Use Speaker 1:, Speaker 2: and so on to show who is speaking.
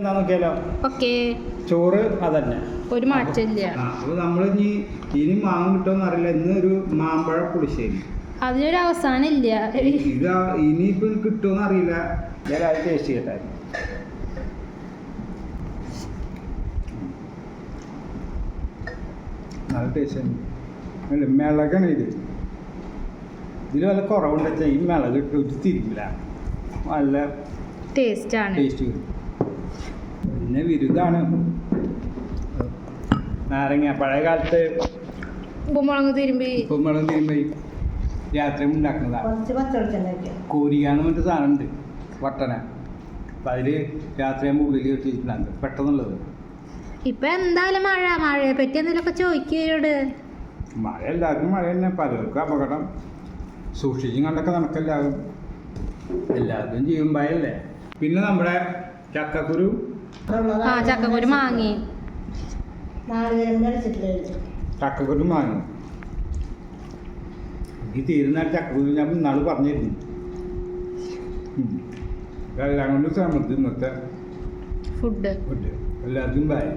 Speaker 1: എന്താ നോക്കിയാലോ?
Speaker 2: ഓക്കെ.
Speaker 1: ചോറ് അതന്നെ.
Speaker 2: ഒരു മാറ്റമില്ല.
Speaker 1: ആ അപ്പോൾ നമ്മൾ ഇനി ഇനി മാങ്ങ കിട്ടുമെന്ന് അറിയില്ല. ഇന്ന് ഒരു മാമ്പഴ പുളിശ്ശേരി.
Speaker 2: അതിനൊരു അവസാനം ഇല്ല.
Speaker 1: ഇത് ഇനിയിപ്പോൾ കിട്ടുമെന്ന് അറിയില്ല. ഞാൻ അത് ടേസ്റ്റ് ചെയ്യട്ടെ. നല്ല ടേസ്റ്റ് അല്ല മിളകാണ് ഇത്. ഇതിൽ വല്ല കുറവുണ്ടെന്ന് വെച്ചാൽ ഈ മിളക് ഇട്ട് ഒരു നല്ല
Speaker 2: ടേസ്റ്റ് ആണ്.
Speaker 1: ടേസ്റ്റ് വരും. പിന്നെ വിരുദ്ധാണ് നാരങ്ങ പഴയ കാലത്ത്
Speaker 2: ഉപ്പുമുളക് തിരുമ്പി.
Speaker 1: ഉപ്പുമുളക് തിരുമ്പി രാത്രി ഉണ്ടാക്കുന്നതാണ്
Speaker 3: പറഞ്ഞ
Speaker 1: കോരിയാന്ന് പറഞ്ഞിട്ട് സാധനമുണ്ട് വട്ടന. അപ്പം അതിൽ രാത്രിയാകുമ്പോൾ ഉള്ളിൽ വെച്ചിട്ടുണ്ട് പെട്ടെന്നുള്ളത്.
Speaker 2: ഇപ്പൊ എന്തായാലും മഴ മഴയെ പറ്റി എന്തെങ്കിലുമൊക്കെ ചോദിക്കുകയോട്
Speaker 1: മഴ എല്ലാവർക്കും മഴ തന്നെ. പലർക്കും അപകടം. സൂക്ഷിച്ചും കണ്ടൊക്കെ നടക്കെല്ലാവരും എല്ലാവർക്കും ജീവൻ ഭയല്ലേ? പിന്നെ നമ്മുടെ ചക്കക്കുരു
Speaker 2: ആ ചക്കക്കുരു മാങ്ങി.
Speaker 1: ചക്കക്കുരു ഈ തീരുന്ന ചക്കക്കുരു ഞാൻ ഇന്നാൾ പറഞ്ഞിരുന്നു. എല്ലാം കൊണ്ട് സമൃദ്ധി ഇന്നത്തെ
Speaker 2: ഫുഡ്
Speaker 1: ഫുഡ് എല്ലാവർക്കും ഭയം